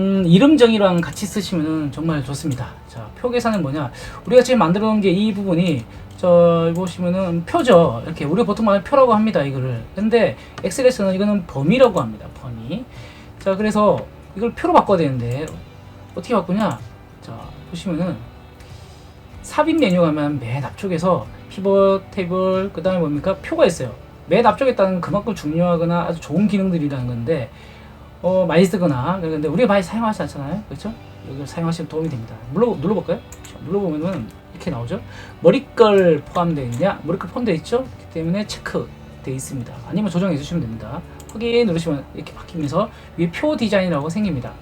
음, 이름 정의랑 같이 쓰시면 정말 좋습니다. 자, 표 계산은 뭐냐? 우리가 지금 만들어 놓은 게 이 부분이 저 보시면은 표죠. 이렇게 우리가 보통 말하는 표라고 합니다. 이거를. 근데 엑셀에서는 이거는 범위라고 합니다. 범위. 자, 그래서 이걸 표로 바꿔야 되는데 어떻게 바꾸냐? 자, 보시면은 삽입 메뉴 가면 맨 앞쪽에서 피벗 테이블 그다음에 뭡니까? 표가 있어요. 맨 앞쪽에 있다는 그만큼 중요하거나 아주 좋은 기능들이라는 건데 어, 많이 쓰거나 그런데 우리가 많이 사용하지 않잖아요. 그렇죠? 이걸 사용하시면 도움이 됩니다. 눌러 눌러볼까요? 자, 눌러보면은 이렇게 나오죠. 머리걸 포함되어 있냐? 머리걸 포함되어 있죠? 그렇기 때문에 체크되어 있습니다. 아니면 조정해 주시면 됩니다. 확인 누르시면 이렇게 바뀌면서 위에 표 디자인이라고 생깁니다.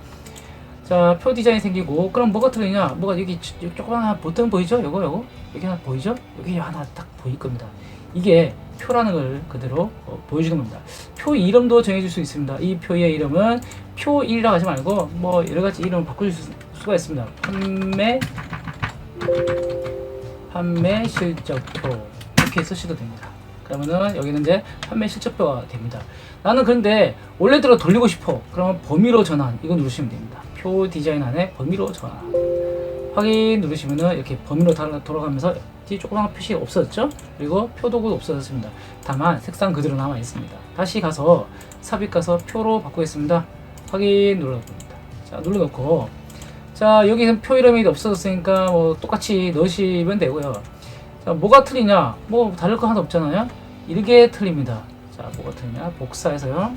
자, 표 디자인 생기고 그럼 뭐가 틀리냐? 뭐가 여기 조- 여기 조그만 버튼 보이죠? 요거 요거 여기 하나 보이죠? 여기 하나 딱 보일 겁니다. 이게 표라는 걸 그대로 어, 보여주는 겁니다. 표 이름도 정해줄 수 있습니다. 이 표의 이름은 표 1이라고 하지 말고 뭐 여러 가지 이름을 바꿀 수, 수가 있습니다. 판매 판매 실적표 이렇게 쓰셔도 됩니다. 그러면은 여기는 이제 판매 실적표가 됩니다. 나는 그런데 원래대로 돌리고 싶어. 그러면 범위로 전환 이거 누르시면 됩니다. 표 디자인 안에 범위로 전환. 확인 누르시면은 이렇게 범위로 다- 돌아가면서 뒤에 조그마한 표시가 없어졌죠? 그리고 표도구 없어졌습니다. 다만 색상 그대로 남아 있습니다. 다시 가서 삽입 가서 표로 바꾸겠습니다. 확인 눌러봅니다. 자 눌러놓고 자 여기는 표 이름이 없어졌으니까 뭐 똑같이 넣으시면 되고요. 자 뭐가 틀리냐? 뭐 다를 거 하나도 없잖아요. 이게 틀립니다. 자 뭐가 틀리냐? 복사해서요.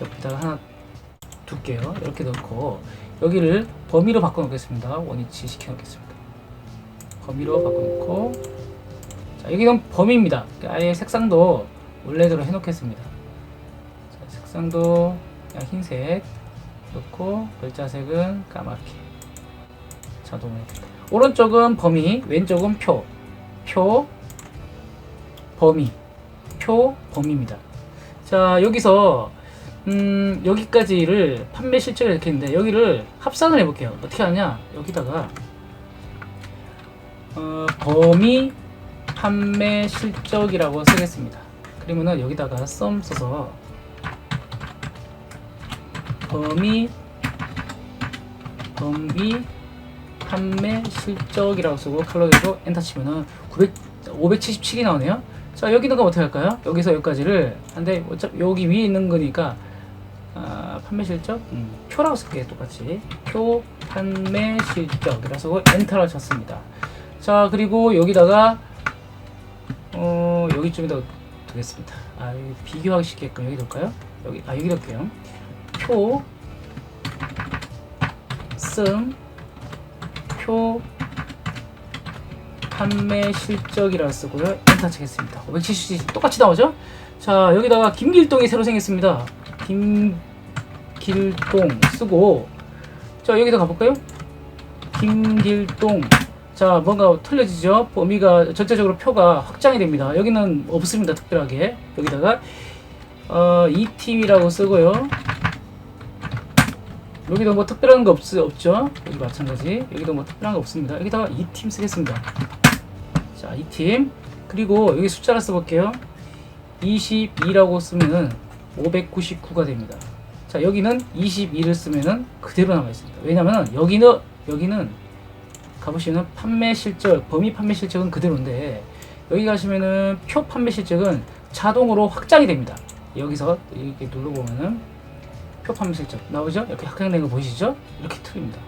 옆에다가 하나 둘게요. 이렇게 넣고 여기를 범위로 바꿔놓겠습니다. 원위치 시켜놓겠습니다. 범위로 바꿔놓고 자 여기 는 범위입니다. 아예 색상도 원래대로 해놓겠습니다. 자, 색상도 그냥 흰색 넣고 글자색은 까맣게 자동으로. 오른쪽은 범위, 왼쪽은 표, 표, 범위, 표, 범위입니다. 자 여기서 음, 여기까지를 판매 실적을 이렇게 했는데 여기를 합산을 해볼게요. 어떻게 하냐? 여기다가 어, 범위 판매 실적이라고 쓰겠습니다. 그러면은 여기다가 썸 써서 범위 범위 판매 실적이라고 쓰고 칼로리로 엔터 치면은 900 577이 나오네요. 자 여기다가 어떻게 할까요? 여기서 여기까지를 한데 어차피 여기 위에 있는 거니까 아, 판매 실적 음, 표라고 쓸게요 똑같이 표 판매 실적이라 쓰고 엔터를 쳤습니다. 자 그리고 여기다가 어 여기쯤에다 두겠습니다. 아 비교하기 쉽게끔 여기 둘까요? 여기 아 여기 둘게요. 표 씀, 표, 판매 실적이라 쓰고요. 엔터 치겠습니다. 570 똑같이 나오죠? 자, 여기다가 김길동이 새로 생겼습니다. 김길동 쓰고, 자, 여기다 가볼까요? 김길동. 자, 뭔가 틀려지죠? 범위가 전체적으로 표가 확장이 됩니다. 여기는 없습니다. 특별하게. 여기다가, 어, ETV라고 쓰고요. 여기도 뭐 특별한 거 없, 없죠? 여기 마찬가지. 여기도 뭐 특별한 거 없습니다. 여기다가 이팀 쓰겠습니다. 자, 이 팀. 그리고 여기 숫자를 써볼게요. 22라고 쓰면은 599가 됩니다. 자, 여기는 22를 쓰면은 그대로 남아 있습니다. 왜냐면은 여기는, 여기는 가보시면 판매 실적, 범위 판매 실적은 그대로인데 여기 가시면은 표 판매 실적은 자동으로 확장이 됩니다. 여기서 이렇게 눌러보면은 표 판매 실적 나오죠? 이렇게 확장된 거 보이시죠? 이렇게 틀립니다.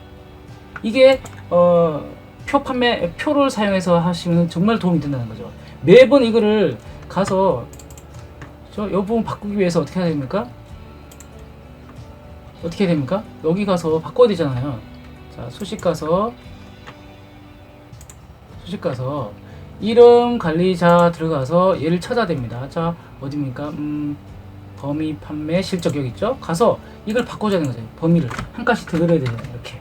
이게 어, 표 판매 표를 사용해서 하시면 정말 도움이 된다는 거죠. 매번 이거를 가서 저 이 부분 바꾸기 위해서 어떻게 해야 됩니까? 어떻게 해야 됩니까? 여기 가서 바꿔야 되잖아요. 자, 수식 가서 수식 가서 이름 관리자 들어가서 얘를 찾아야 됩니다. 자, 어디입니까? 음, 범위 판매 실적 여기 있죠? 가서 이걸 바꿔주는 거죠. 범위를 한 칸씩 더 늘어야 되잖아요. 이렇게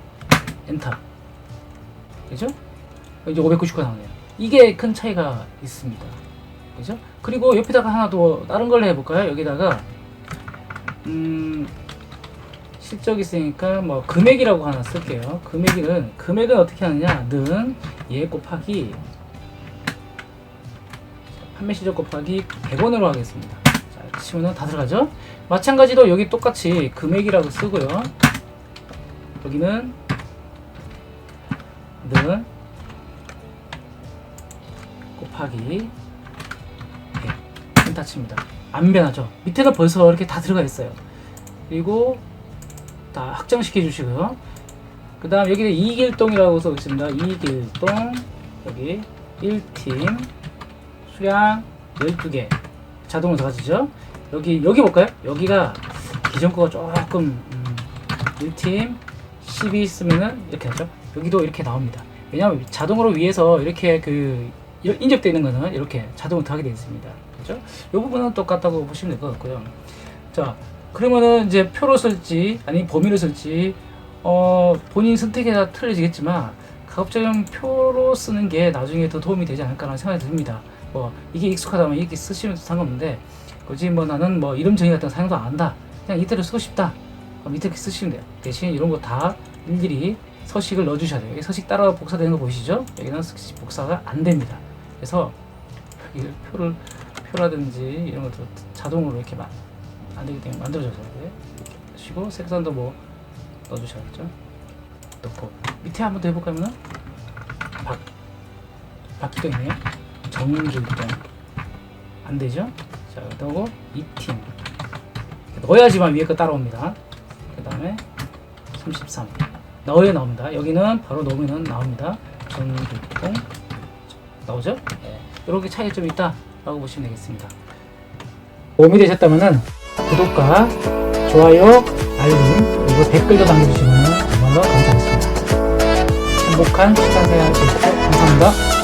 엔터. 그죠? 이제 599가 나오네요. 이게 큰 차이가 있습니다. 그죠? 그리고 옆에다가 하나 더 다른 걸로 해볼까요? 여기다가 음 실적 있으니까 뭐 금액이라고 하나 쓸게요. 금액은 금액은 어떻게 하느냐?는 얘 곱하기 판매 실적 곱하기 100원으로 하겠습니다. 자, 치면은 다 들어가죠? 마찬가지로 여기 똑같이 금액이라고 쓰고요. 여기는 는 곱하기 100 펜타치입니다. 안 변하죠. 밑에가 벌써 이렇게 다 들어가 있어요. 그리고 다 확정시켜 주시고요. 그 다음 여기는 이길동이라고 써 있습니다. 이길동 여기 1팀 수량 12개 자동으로 들어가지죠. 여기 여기 볼까요? 여기가 기존 거가 조금 음, 1팀 12 쓰면은 이렇게 하죠. 여기도 이렇게 나옵니다. 왜냐하면 자동으로 위에서 이렇게 그 이- 인접되어 있는 거는 이렇게 자동으로 들어가게 되어 있습니다. 그죠? 이 부분은 똑같다고 보시면 될 것 같고요. 자, 그러면은 이제 표로 쓸지 아니 범위로 쓸지 어 본인 선택에 따라 틀려지겠지만 가급적이면 표로 쓰는 게 나중에 더 도움이 되지 않을까라는 생각이 듭니다. 뭐 이게 익숙하다면 이렇게 쓰시면 상관없는데 굳이 뭐 나는 뭐 이름 정의 같은 거 사용도 안 한다. 그냥 이대로 쓰고 싶다. 그럼 이렇게 쓰시면 돼요. 대신 이런 거 다 일일이 서식을 넣어주셔야 돼요. 서식 따라 복사되는 거 보이시죠? 여기는 서식 복사가 안 됩니다. 그래서 표를 표라든지 이런 것도 자동으로 이렇게 만, 안 되기 때문에 만들어줘서 네. 쉬고 색선도 뭐 넣어주셔야겠죠. 넣고 밑에 한번 더 해볼까 하면은 박 바퀴도 있네요. 정길동 안 되죠? 자 그리고 이팀 넣어야지만 위에 거 따라옵니다. 그 다음에 33 넣어야 나옵니다. 여기는 바로 넣으면 나옵니다. 정길동 나오죠? 네. 이렇게 차이점이 있다라고 보시면 되겠습니다. 도움이 되셨다면 구독과 좋아요, 알림, 그리고 댓글도 남겨주시면 정말로 감사하겠습니다. 행복한 시간 생활 되십시오. 감사합니다.